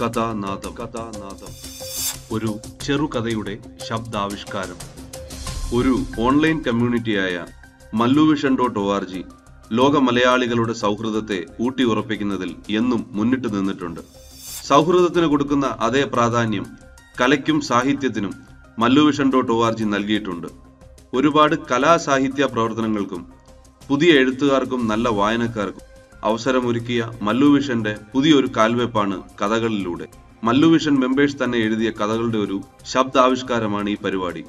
കഥാനാദം. കഥാനാദം. ഒരു ചെറുകഥയുടെ ശബ്ദാവിഷ്കാരം. ഒരു online കമ്മ്യൂണിറ്റിയായ Malluvision dot O R G ലോക മലയാളികളുടെ സൗഹൃദത്തെ ഊട്ടിയുറപ്പിക്കുന്നതിൽ എന്നും മുന്നിട്ട് നിന്നിട്ടുണ്ട്. സൗഹൃദത്തിന് കൊടുക്കുന്ന അതേ പ്രാധാന്യം കലയ്ക്കും സാഹിത്യത്തിനും Malluvision dot O R G നൽകിയിട്ടുണ്ട്. ഒരുപാട് കലാസാഹിത്യ പ്രവർത്തനങ്ങൾക്കും പുതിയ എഴുത്തുകാർക്കും നല്ല വായനക്കാർക്കും അവസരമൊരുക്കിയ മല്ലുവിഷന്റെ പുതിയൊരു കാൽവെപ്പാണ് കഥകളിലൂടെ. മല്ലുവിഷൻ മെമ്പേഴ്സ് തന്നെ എഴുതിയ കഥകളുടെ ഒരു ശബ്ദാവിഷ്കാരമാണ് ഈ പരിപാടി.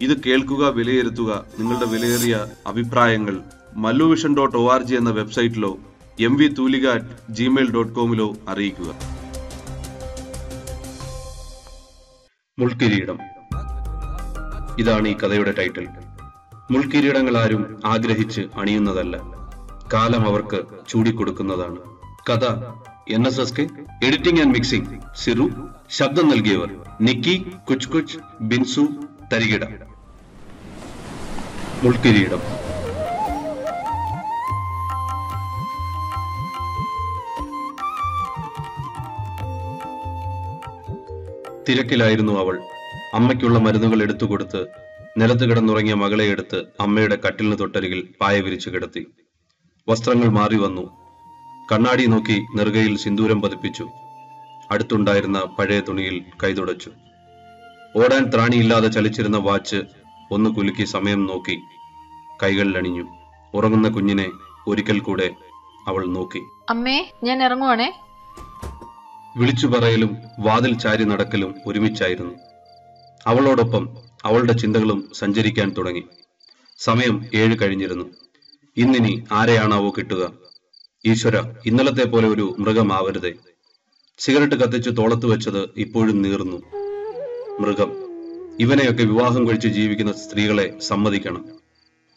ഇത് കേൾക്കുക വിലയിരുത്തുക നിങ്ങളുടെ വിലയേറിയ അഭിപ്രായങ്ങൾ Malluvision dot O R G എന്ന വെബ്സൈറ്റിലോ M V Thoolika at Gmail dot കോമിലോ അറിയിക്കുക. മുൾക്കിരീടം. ഇതാണ് ഈ കഥയുടെ ടൈറ്റിൽ. മുൾക്കിരീടങ്ങൾ ആരും ആഗ്രഹിച്ച് അണിയുന്നതല്ല. കാലം അവർക്ക് ചൂടിക്കൊടുക്കുന്നതാണ്. കഥ N S S K editing and mixing സിറു ശബ്ദം നൽകിയവർ നിക്കി കുച്ച് കുച്ച് ബിൻസു തരികിട. മുൾക്കിരീടം. തിരക്കിലായിരുന്നു അവൾ. അമ്മയ്ക്കുള്ള മരുന്നുകൾ എടുത്തുകൊടുത്ത് നിലത്ത് കിടന്നുറങ്ങിയ മകളെ എടുത്ത് അമ്മയുടെ കട്ടിലിന് തൊട്ടരികിൽ പായ വിരിച്ചു കിടത്തി. വസ്ത്രങ്ങൾ മാറി വന്നു. കണ്ണാടി നോക്കി നെറുകയിൽ സിന്ദൂരം പതിപ്പിച്ചു. അടുത്തുണ്ടായിരുന്ന പഴയ തുണിയിൽ കൈതുടച്ചു. ഓടാൻ ത്രാണിയില്ലാതെ ചലിച്ചിരുന്ന വാച്ച് ഒന്ന് കുലുക്കി സമയം നോക്കി. കൈകളിൽ അണിഞ്ഞു ഉറങ്ങുന്ന കുഞ്ഞിനെ ഒരിക്കൽ കൂടെ അവൾ നോക്കി. അമ്മേ ഞാൻ ഇറങ്ങുവാണേ. വിളിച്ചു പറയലും വാതിൽ ചാരി നടക്കലും ഒരുമിച്ചായിരുന്നു. അവളോടൊപ്പം അവളുടെ ചിന്തകളും സഞ്ചരിക്കാൻ തുടങ്ങി. സമയം ഏഴ് കഴിഞ്ഞിരുന്നു. ഇന്നിനി ആരെയാണാവോ കിട്ടുക? ഈശ്വര ഇന്നലത്തെ പോലെ ഒരു മൃഗമാവരുതേ. സിഗരറ്റ് കത്തിച്ച് തോളത്ത് വെച്ചത് ഇപ്പോഴും നീറുന്നു. മൃഗം ഇവനെയൊക്കെ വിവാഹം കഴിച്ച് ജീവിക്കുന്ന സ്ത്രീകളെ സമ്മതിക്കണം.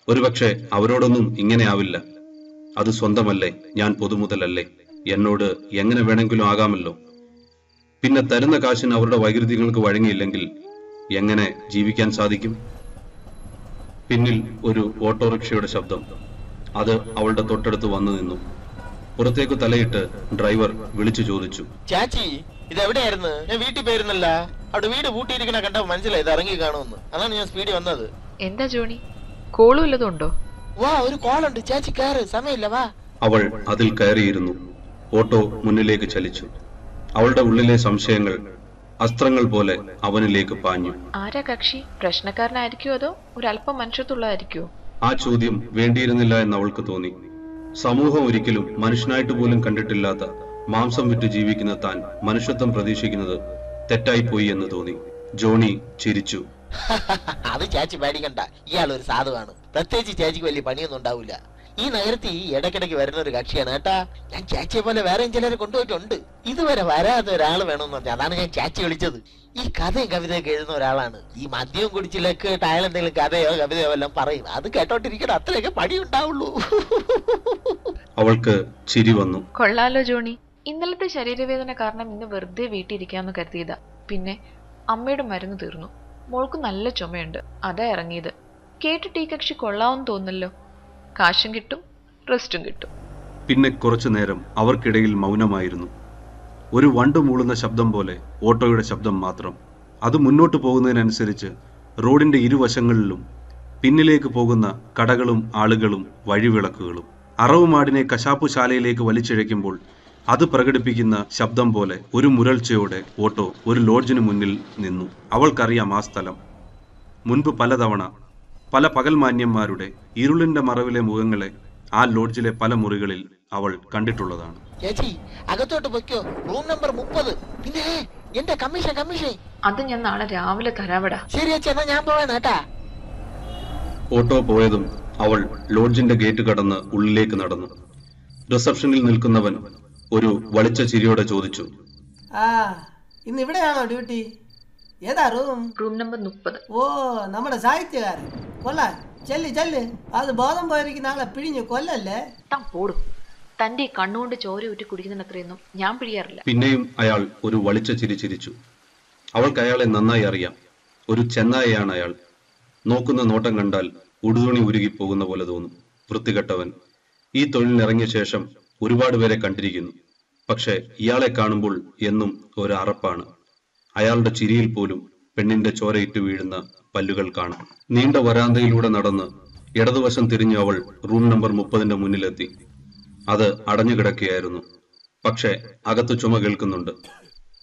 ഒരുപക്ഷെ അവരോടൊന്നും ഇങ്ങനെ ആവില്ല അത് സ്വന്തമല്ലേ ഞാൻ പൊതുമുതലല്ലേ? എന്നോട് എങ്ങനെ വേണമെങ്കിലും ആകാമല്ലോ? പിന്നെ തരുന്ന കാശിന് അവരുടെ വൈകൃതികൾക്ക് വഴങ്ങിയില്ലെങ്കിൽ എങ്ങനെ ജീവിക്കാൻ സാധിക്കും? പിന്നിൽ ഒരു ഓട്ടോറിക്ഷയുടെ ശബ്ദം. അത് അവളുടെ തൊട്ടടുത്ത് വന്നു നിന്നു. പുറത്തേക്ക് തലയിട്ട് ഡ്രൈവർ വിളിച്ചു ചോദിച്ചു. ചാച്ചി ഇത് എവിടെയായിരുന്നു ഞാൻ വീട്ടിൽ പോയിരുന്നല്ല. അവിടെ വീട് പൂട്ടിയിരിക്കണ കണ്ട മനസ്സിലായി ഇത് ഇറങ്ങി കാണുമെന്ന്. അതാണ് ഞാൻ സ്പീഡിൽ വന്നത്. എന്താ ജോണി? കോളും വല്ലതുണ്ടോ വാ ഒരു കോൾ ഉണ്ട്. ചാച്ചി കയറ് സമയമില്ല വാ. അവൾ അതിൽ കയറിയിരുന്നു. ഓട്ടോ മുന്നിലേക്ക് ചലിച്ചു. അവളുടെ ഉള്ളിലെ സംശയങ്ങൾ അസ്ത്രങ്ങൾ പോലെ അവനിലേക്ക് പാഞ്ഞു. ആരാ കക്ഷി? പ്രശ്നക്കാരനായിരിക്കോ അതോ ഒരല്പം മനുഷ്യത്തുള്ളതായിരിക്കോ ആ ചോദ്യം വേണ്ടിയിരുന്നില്ല എന്ന് അവൾക്ക് തോന്നി. സമൂഹം ഒരിക്കലും മനുഷ്യനായിട്ട് പോലും കണ്ടിട്ടില്ലാത്ത മാംസം വിറ്റ് ജീവിക്കുന്ന താൻ മനുഷ്യത്വം പ്രതീക്ഷിക്കുന്നത് തെറ്റായിപ്പോയി എന്ന് തോന്നി. ജോണി ചിരിച്ചു. അത് ചാച്ചി പേടിക്കണ്ട. ഇയാൾ ഒരു സാധുവാണ്. പ്രത്യേകിച്ച് ചാച്ചിക്ക് വലിയ പണിയൊന്നും ഉണ്ടാവില്ല ഈ നഗരത്തിൽ ഈ ഇടയ്ക്കിടയ്ക്ക് വരുന്ന ഒരു കക്ഷിയാണ് കേട്ടാ. ഞാൻ ചാച്ചിയെ പോലെ വേറെയും ചിലരെ കൊണ്ടുപോയിട്ടുണ്ട്. ഇതുവരെ വരാത്ത ഒരാൾ വേണമെന്ന് പറഞ്ഞാൽ അതാണ് ഞാൻ ചാച്ചി വിളിച്ചത്. ഈ കഥയും കവിതയൊക്കെ എഴുതുന്ന ഒരാളാണ്. ഈ മദ്യവും കുടിച്ചിലേക്ക് അയാൾ എന്തെങ്കിലും കഥയോ കവിതയോ എല്ലാം പറയും. അത് കേട്ടോണ്ടിരിക്കണം അത്രയൊക്കെ പണി ഉണ്ടാവുള്ളൂ. അവൾക്ക് ചിരി വന്നു. കൊള്ളാലോ ജോണി. ഇന്നലത്തെ ശരീരവേദന കാരണം ഇന്ന് വെറുതെ വീട്ടിലിരിക്കാന്ന് കരുതിയതാ. പിന്നെ അമ്മയുടെ മരുന്ന് തീർന്നു. മോൾക്ക് നല്ല ചുമയുണ്ട്. അതാ ഇറങ്ങിയത്. കേട്ടിട്ട് ഈ കക്ഷി കൊള്ളാവെന്ന് തോന്നല്ലോ കാശും കിട്ടും റെസ്റ്റും കിട്ടും. പിന്നെ കുറച്ചു നേരം അവർക്കിടയിൽ മൗനമായിരുന്നു. ഒരു വണ്ട് മൂളുന്ന ശബ്ദം പോലെ ഓട്ടോയുടെ ശബ്ദം മാത്രം. അത് മുന്നോട്ട് പോകുന്നതിനനുസരിച്ച് റോഡിന്റെ ഇരുവശങ്ങളിലും പിന്നിലേക്ക് പോകുന്ന കടകളും ആളുകളും വഴിവിളക്കുകളും. അറവുമാടിനെ കശാപ്പുശാലയിലേക്ക് വലിച്ചിഴയ്ക്കുമ്പോൾ അത് പ്രകടിപ്പിക്കുന്ന ശബ്ദം പോലെ ഒരു മുരൾച്ചയോടെ ഓട്ടോ ഒരു ലോഡ്ജിന് മുന്നിൽ നിന്നു. അവൾക്കറിയാം ആ സ്ഥലം. മുൻപ് പലതവണ പല പകൽമാന്യന്മാരുടെ ഇരുളിന്റെ മറവിലെ മുഖങ്ങളെ ആ ലോഡ്ജിലെ പല മുറികളിൽ അവൾ കണ്ടിട്ടുള്ളതാണ്. ചേച്ചി അകത്തോട്ട് പൊയ്ക്കോ. റൂം നമ്പർ മുപ്പത്. പിന്നെ എന്റെ കമ്മീഷൻ കമ്മീഷൻ. അത് ഞാൻ നാളെ രാവിലെ തരാവിടാ. ശരി ചേച്ചി എന്നാ ഞാൻ പോവാ കേട്ടാ. ഓട്ടോ പോയതും അവൾ ലോഡ്ജിന്റെ ഗേറ്റ് കടന്ന് ഉള്ളിലേക്ക് നടന്നു. റിസപ്ഷനിൽ നിൽക്കുന്നവൻ ഒരു വളിച്ച ചിരിയോടെ ചോദിച്ചു. ആ ഇന്ന് ഇവിടെയാണോ ഡ്യൂട്ടി? ഏതാ റൂം റൂം നമ്പർ മുപ്പത്. ഓ നമ്മുടെ സാഹിത്യകാരൻ. കൊല്ലാൻ ചെല്ല് ചെല്ല്. അത് ബോധം പോയിരിക്കുന്ന ആളെ പിഴിഞ്ഞ് കൊല്ലല്ലേ? താൻ പോടും. തന്റെ കണ്ണുകൊണ്ട് ചോര ഊറ്റി കുടിക്കുന്നതിന് അത്രയൊന്നും ഞാൻ പിഴിയാറില്ല. പിന്നെയും അയാൾ ഒരു വളിച്ച ചിരി ചിരിച്ചു. അവൾക്ക് അയാളെ നന്നായി അറിയാം. ഒരു ചെന്നായയാണ് അയാൾ. നോക്കുന്ന നോട്ടം കണ്ടാൽ ഉടുതുണി ഉരുകി പോകുന്ന പോലെ തോന്നും. വൃത്തികെട്ടവൻ. ഈ തൊഴിലിനിറങ്ങിയ ശേഷം ഒരുപാട് പേരെ കണ്ടിരിക്കുന്നു. പക്ഷെ ഇയാളെ കാണുമ്പോൾ എന്നും ഒരു അറപ്പാണ്. അയാളുടെ ചിരിയിൽ പോലും പെണ്ണിന്റെ ചോരയിട്ട് വീഴുന്ന പല്ലുകൾ കാണാം. നീണ്ട വരാന്തയിലൂടെ നടന്ന് ഇടതുവശം തിരിഞ്ഞ് അവൾ റൂം നമ്പർ മുപ്പതിന്റെ മുന്നിലെത്തി. അത് അടഞ്ഞു കിടക്കുകയായിരുന്നു. പക്ഷേ അകത്ത് ചുമ കേൾക്കുന്നുണ്ട്.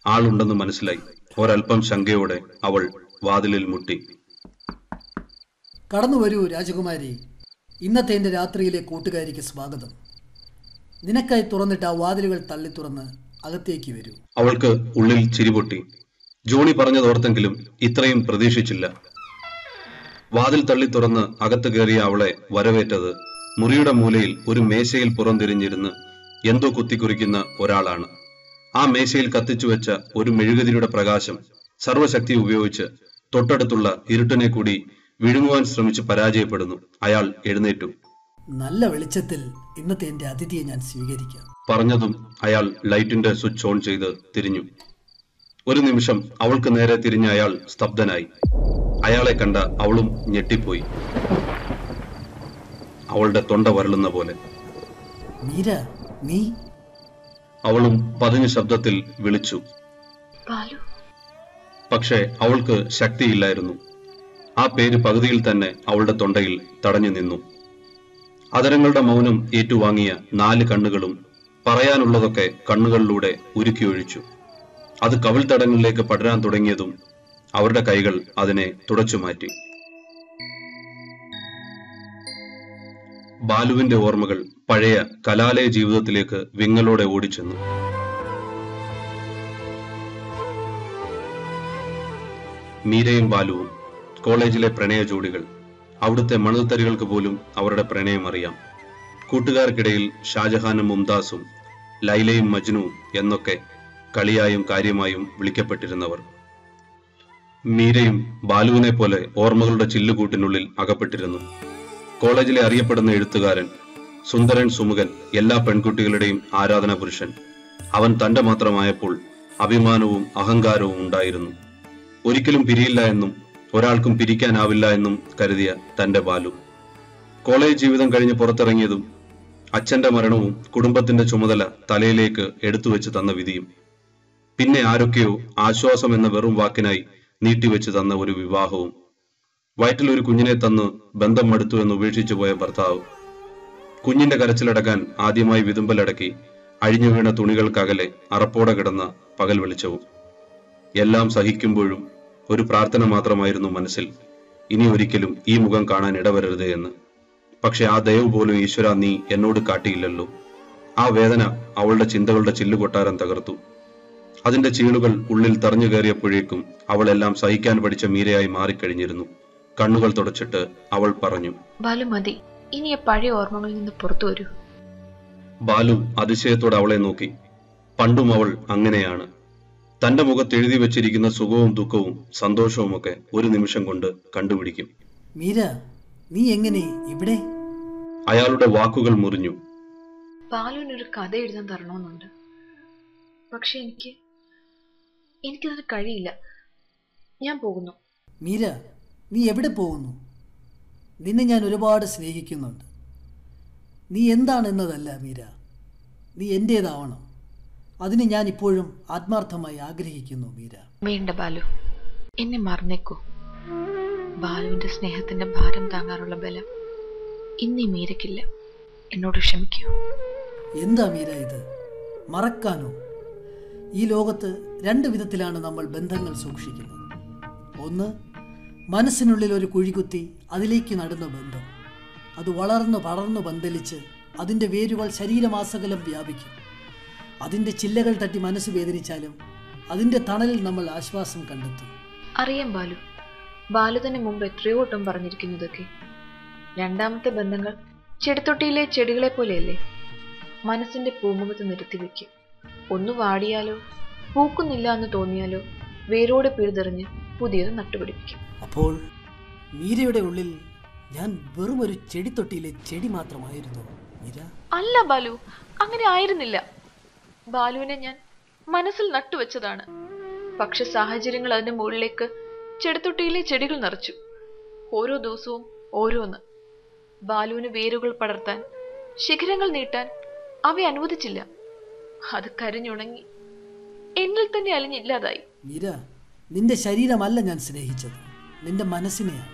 ആളുണ്ടെന്ന് മനസ്സിലായി. ഒരൽപ്പം ശങ്കയോടെ അവൾ വാതിലിൽ മുട്ടി. കടന്നു വരൂ രാജകുമാരി. ഇന്നത്തെ എന്റെ രാത്രിയിലെ കൂട്ടുകാരിക്ക് സ്വാഗതം. നിനക്കായി തുറന്നിട്ട് ആ വാതിലുകൾ തള്ളി തുറന്ന് അകത്തേക്ക് വരൂ. അവൾക്ക് ഉള്ളിൽ ചിരിപൊട്ടി ജോണി പറഞ്ഞതോർത്തെങ്കിലും ഇത്രയും പ്രതീക്ഷിച്ചില്ല. വാതിൽ തള്ളി തുറന്ന് അകത്ത് കയറിയ അവളെ വരവേറ്റത് മുറിയുടെ മൂലയിൽ ഒരു മേശയിൽ പുറംതിരിഞ്ഞിരുന്ന് എന്തോ കുത്തിക്കുറിക്കുന്ന ഒരാളാണ്. ആ മേശയിൽ കത്തിച്ചു വെച്ച ഒരു മെഴുകുതിരിയുടെ പ്രകാശം സർവശക്തി ഉപയോഗിച്ച് തൊട്ടടുത്തുള്ള ഇരുട്ടിനെ കൂടി വിഴുങ്ങുവാൻ ശ്രമിച്ച് പരാജയപ്പെടുന്നു. അയാൾ എഴുന്നേറ്റു. നല്ല വെളിച്ചത്തിൽ ഇന്നത്തെ എന്റെ അതിഥിയെ ഞാൻ സ്വീകരിക്കാം. പറഞ്ഞതും അയാൾ ലൈറ്റിന്റെ സ്വിച്ച് ഓൺ ചെയ്ത് തിരിഞ്ഞു. ഒരു നിമിഷം അവൾക്ക് നേരെ തിരിഞ്ഞ അയാൾ സ്തബ്ധനായി. അയാളെ കണ്ട അവളും ഞെട്ടിപ്പോയി. അവളുടെ തൊണ്ട വരളുന്ന പോലെ. മീര നീ? അവളും പതിഞ്ഞ ശബ്ദത്തിൽ വിളിച്ചു. ബാലു. പക്ഷേ അവൾക്ക് ശക്തിയില്ലായിരുന്നു. ആ പേര് പകുതിയിൽ തന്നെ അവളുടെ തൊണ്ടയിൽ തടഞ്ഞു നിന്നു. അതരങ്ങളുടെ മൗനം ഏറ്റുവാങ്ങിയ നാല് കണ്ണുകളും പറയാനുള്ളതൊക്കെ കണ്ണുകളിലൂടെ ഉരുക്കിയൊഴിച്ചു. അത് കവിൾ തടങ്ങളിലേക്ക് പടരാൻ തുടങ്ങിയതും അവരുടെ കൈകൾ അതിനെ തുടച്ചു മാറ്റി. ബാലുവിന്റെ ഓർമ്മകൾ പഴയ കലാലയ ജീവിതത്തിലേക്ക് വിങ്ങലോടെ ഓടിച്ചെന്നു. മീരയും ബാലുവും കോളേജിലെ പ്രണയ ജോഡികൾ അവിടുത്തെ മണൽത്തരികൾക്ക് പോലും അവരുടെ പ്രണയം അറിയാം. കൂട്ടുകാർക്കിടയിൽ ഷാജഹാനും മുംതാസും ലൈലയും മജ്നുവും എന്നൊക്കെ കളിയായും കാര്യമായും വിളിക്കപ്പെട്ടിരുന്നവർ. മീരയും ബാലുവിനെ പോലെ ഓർമ്മകളുടെ ചില്ലുകൂട്ടിനുള്ളിൽ അകപ്പെട്ടിരുന്നു. കോളേജിലെ അറിയപ്പെടുന്ന എഴുത്തുകാരൻ സുന്ദരൻ സുമുഖൻ എല്ലാ പെൺകുട്ടികളുടെയും ആരാധന പുരുഷൻ അവൻ തന്റെ മാത്രമായപ്പോൾ അഭിമാനവും അഹങ്കാരവും ഉണ്ടായിരുന്നു. ഒരിക്കലും പിരിയില്ല എന്നും ഒരാൾക്കും പിരിക്കാനാവില്ല എന്നും കരുതിയ തന്റെ ബാലു. കോളേജ് ജീവിതം കഴിഞ്ഞ് പുറത്തിറങ്ങിയതും അച്ഛന്റെ മരണവും കുടുംബത്തിന്റെ ചുമതല തലയിലേക്ക് എടുത്തുവെച്ച് തന്ന വിധിയും പിന്നെ ആരൊക്കെയോ ആശ്വാസം എന്ന വെറും വാക്കിനായി നീട്ടിവെച്ച് തന്ന ഒരു വിവാഹവും. വയറ്റിൽ ഒരു കുഞ്ഞിനെ തന്ന് ബന്ധം മടുത്തു എന്ന് ഉപേക്ഷിച്ചു പോയ ഭർത്താവ്. കുഞ്ഞിന്റെ കരച്ചിലടക്കാൻ ആദ്യമായി വിതുമ്പലടക്കി അഴിഞ്ഞു വീണ തുണികൾക്കകലെ അറപ്പോടെ കിടന്ന പകൽ വെളിച്ചവും. എല്ലാം സഹിക്കുമ്പോഴും ഒരു പ്രാർത്ഥന മാത്രമായിരുന്നു മനസ്സിൽ. ഇനി ഒരിക്കലും ഈ മുഖം കാണാൻ ഇടവരരുത് എന്ന്. പക്ഷെ ആ ദയവ് പോലും ഈശ്വര നീ എന്നോട് കാട്ടിയില്ലല്ലോ. ആ വേദന അവളുടെ ചിന്തകളുടെ ചില്ലുകൊട്ടാരം തകർത്തു. അതിന്റെ ചീളുകൾ ഉള്ളിൽ തറഞ്ഞു കയറിയപ്പോഴേക്കും അവളെല്ലാം സഹിക്കാൻ പഠിച്ച മീരയായി മാറിക്കഴിഞ്ഞിരുന്നു. കണ്ണുകൾ തുടച്ചിട്ട് അവൾ പറഞ്ഞു ബാലു മതി. ഇനി ആ പഴയ ഓർമ്മകളിൽ നിന്ന് പുറത്തു വരൂ. ബാലു അതിശയത്തോടെ അവളെ നോക്കി. പണ്ടും അവൾ അങ്ങനെയാണ്. തന്റെ മുഖത്ത് എഴുതി വെച്ചിരിക്കുന്ന സുഖവും ദുഃഖവും സന്തോഷവും ഒക്കെ ഒരു നിമിഷം കൊണ്ട് കണ്ടുപിടിക്കും. മീര നീ എങ്ങനെ? ഇവിടെ? അയാളുടെ വാക്കുകൾ മുറിഞ്ഞു. ബാലുവിനൊരു കഥ എഴുതാൻ തരണമെന്നുണ്ട്. പക്ഷെ എനിക്ക് എനിക്കതിന് കഴിയില്ല. ഞാൻ പോകുന്നു. മീര നീ എവിടെ പോകുന്നു? നിന്നെ ഞാൻ ഒരുപാട് സ്നേഹിക്കുന്നുണ്ട്. നീ എന്താണെന്നതല്ല മീര. നീ എന്റേതാവണം അതിന് ഞാൻ ഇപ്പോഴും ആത്മാർത്ഥമായി ആഗ്രഹിക്കുന്നു മീര. വേണ്ട ബാലു എന്നെ മറന്നേക്കൂ. ബാലുവിന്റെ സ്നേഹത്തിന്റെ ഭാരം താങ്ങാനുള്ള ബലം ഇന്നീ മീരക്കില്ല എന്നോട് ക്ഷമിക്കൂ. എന്താ മീര ഇത്? മറക്കാനോ? ഈ ലോകത്ത് രണ്ട് വിധത്തിലാണ് നമ്മൾ ബന്ധങ്ങൾ സൂക്ഷിക്കുന്നത്. ഒന്ന് മനസ്സിനുള്ളിൽ ഒരു കുഴികുത്തി അതിലേക്ക് നടുന്ന ബന്ധം. അത് വളർന്നു പടർന്നു പന്തലിച്ച് അതിന്റെ വേരുകൾ ശരീരമാസകലം വ്യാപിക്കും. അതിന്റെ ചില്ലകൾ തട്ടി മനസ്സ് വേദനിച്ചാലും അതിന്റെ തണലിൽ നമ്മൾ ആശ്വാസം കണ്ടെത്തും. അറിയാം ബാലു. ബാലു തന്നെ മുമ്പ് എത്രയോ വട്ടം പറഞ്ഞിരിക്കുന്നതൊക്കെ. രണ്ടാമത്തെ ബന്ധങ്ങൾ ചെടിത്തൊട്ടിയിലെ ചെടികളെ പോലെയല്ലേ മനസ്സിന്റെ പൂമുഖത്ത് നിർത്തി വെക്കും ഒന്ന് വാടിയാലോ? പൂക്കുന്നില്ല എന്ന് തോന്നിയാലോ? വേരോട് പിഴുതെറിഞ്ഞ് പുതിയത് നട്ടുപിടിപ്പിക്കും. അപ്പോൾ മീരയുടെ ഉള്ളിൽ ഞാൻ വെറും ഒരു ചെടിത്തൊട്ടിയിലെ ചെടി മാത്രമായിരുന്നു. മീര? അല്ല ബാലു. അങ്ങനെ ആയിരുന്നില്ല. ബാലുവിനെ ഞാൻ മനസ്സിൽ നട്ടുവെച്ചതാണ്. പക്ഷെ സാഹചര്യങ്ങൾ അതിന്റെ മുകളിലേക്ക് ചെടിത്തൊട്ടിയിലെ ചെടികൾ നിറച്ചു. ഓരോ ദിവസവും ഓരോന്ന്. ബാലുവിന് വേരുകൾ പടർത്താൻ ശിഖരങ്ങൾ നീട്ടാൻ അവയെ അനുവദിച്ചില്ല. അത് കരിഞ്ഞുണങ്ങി. എന്നിൽ തന്നെ അലിഞ്ഞില്ലാതായി. മീര നിന്റെ ശരീരമല്ല ഞാൻ സ്നേഹിച്ചത്. നിന്റെ മനസ്സിനെയാണ്.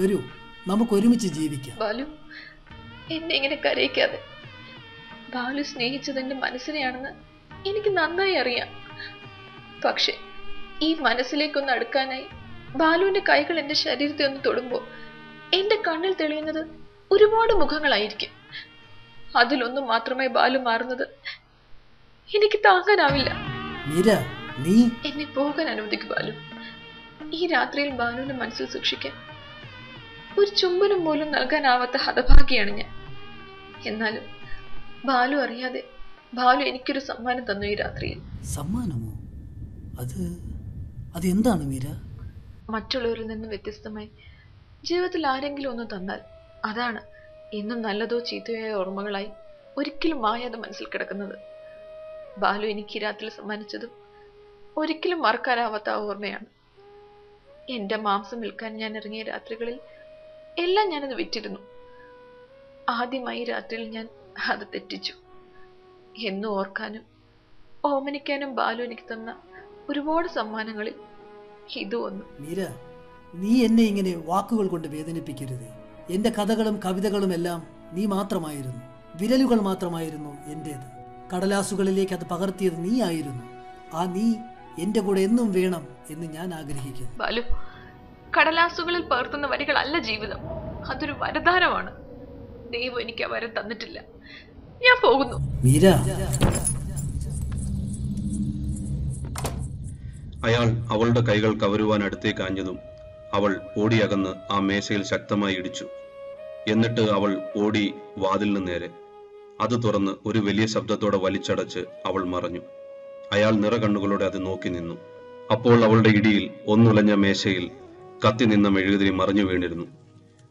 വരൂ നമുക്ക് ഒരുമിച്ച് ജീവിക്കാം. ബാലു എന്നെ ഇങ്ങനെ കരയിക്കാതെ. ബാലു സ്നേഹിച്ചത് എന്റെ മനസ്സിനെയാണെന്ന് എനിക്ക് നന്നായി അറിയാം. പക്ഷെ ഈ മനസ്സിലേക്കൊന്ന് അടുക്കാനായി ബാലുവിന്റെ കൈകൾ എന്റെ ശരീരത്തെ ഒന്ന് തൊടുമ്പോൾ എന്റെ കണ്ണിൽ തെളിയുന്നത് ഒരുപാട് മുഖങ്ങളായിരിക്കും. അതിലൊന്നും മാത്രമേ ബാലു മാറുന്നത് എനിക്ക് താങ്ങാനാവില്ല. മീര നീ? എന്നെ പോകാൻ അനുവദിക്കു ബാലു. ഈ രാത്രിയിൽ ബാലുവിന്റെ മനസ്സിൽ സൂക്ഷിക്കാൻ ഒരു ചുംബനം പോലും നൽകാനാവാത്ത ഹതഭാഗ്യാണ് ഞാൻ. എന്നാലും ബാലു അറിയാതെ ബാലു എനിക്കൊരു സമ്മാനം തന്നു ഈ രാത്രിയിൽ. സമ്മാനമോ? അത് അത് എന്താണ് മീര? മറ്റുള്ളവരിൽ നിന്ന് വ്യത്യസ്തമായി ജീവിതത്തിൽ ആരെങ്കിലും ഒന്ന് തന്നാൽ അതാണ് എന്നും നല്ലതോ ചീത്തയോ ഓർമ്മകളായി ഒരിക്കലും മായാതെ മനസ്സിൽ കിടക്കുന്നത്. ബാലു എനിക്ക് രാത്രി സമ്മാനിച്ചതും ഒരിക്കലും മറക്കാനാവാത്ത ഓർമ്മയാണ്. എന്റെ മാംസം വിൽക്കാൻ ഞാൻ ഇറങ്ങിയ രാത്രികളിൽ എല്ലാം ഞാനത് വിറ്റിരുന്നു. ആദ്യമായി രാത്രിയിൽ ഞാൻ അത് തെറ്റിച്ചു. എന്നും ഓർക്കാനും ഓമനിക്കാനും ബാലു എനിക്ക് തന്ന ഒരുപാട് സമ്മാനങ്ങളിൽ ഇതു വന്നു മീര നീ എന്നെ ഇങ്ങനെ വാക്കുകൾ കൊണ്ട് വേദനിപ്പിക്കരുത്. എന്റെ കഥകളും കവിതകളും എല്ലാം നീ മാത്രമായിരുന്നു. വിരലുകൾ മാത്രമായിരുന്നു എന്റേത്. കടലാസുകളിലേക്ക് അത് പകർത്തിയത് നീ ആയിരുന്നു ആ നീ എന്റെ കൂടെ എന്നും വേണം എന്ന് ഞാൻ ആഗ്രഹിക്കുന്നു. ബാലു കടലാസുകളിൽ പകർത്തുന്ന വരികളല്ല ജീവിതം. അതൊരു വരദാനമാണ്. ദൈവം എനിക്ക് ആ വരം തന്നിട്ടില്ല. ഞാൻ പോകുന്നു. മീര. അയാൾ അവളുടെ കൈകൾ കവരുവാൻ അടുത്തേക്ക് ആഞ്ഞതും അവൾ ഓടിയകന്ന് ആ മേശയിൽ ശക്തമായി ഇടിച്ചു. എന്നിട്ട് അവൾ ഓടി വാതിലിന് നേരെ. അത് തുറന്ന് ഒരു വലിയ ശബ്ദത്തോടെ വലിച്ചടച്ച് അവൾ മറഞ്ഞു. അയാൾ നിറകണ്ണുകളോടെ അത് നോക്കി നിന്നു. അപ്പോൾ അവളുടെ ഇടിയിൽ ഒന്നുലഞ്ഞ മേശയിൽ കത്തി നിന്ന മെഴുകുതിരി മറിഞ്ഞു വീണിരുന്നു.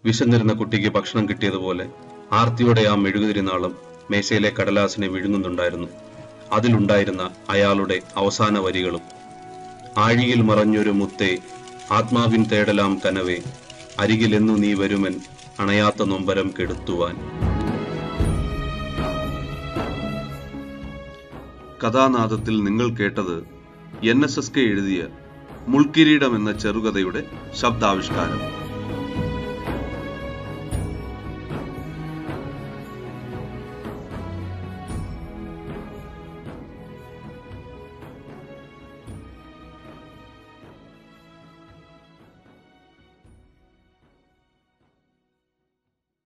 വിശന്നിരുന്ന കുട്ടിക്ക് ഭക്ഷണം കിട്ടിയതുപോലെ ആർത്തിയോടെ ആ മെഴുകുതിരി നാളം മേശയിലെ കടലാസിനെ വിഴുങ്ങുന്നുണ്ടായിരുന്നു. അതിലുണ്ടായിരുന്ന അയാളുടെ അവസാന വരികളും. ആഴിയിൽ മറഞ്ഞൊരു മുത്തേ ആത്മാവിൻ തേടലാം കനവേ അരികിലെന്നു നീ വരുമൻ അണയാത്ത നൊമ്പരം കെടുത്തുവാൻ. കഥാനാദത്തിൽ നിങ്ങൾ കേട്ടത് എൻ എസ് എസ് കെ എഴുതിയ മുൾക്കിരീടം എന്ന ചെറുകഥയുടെ ശബ്ദാവിഷ്കാരം.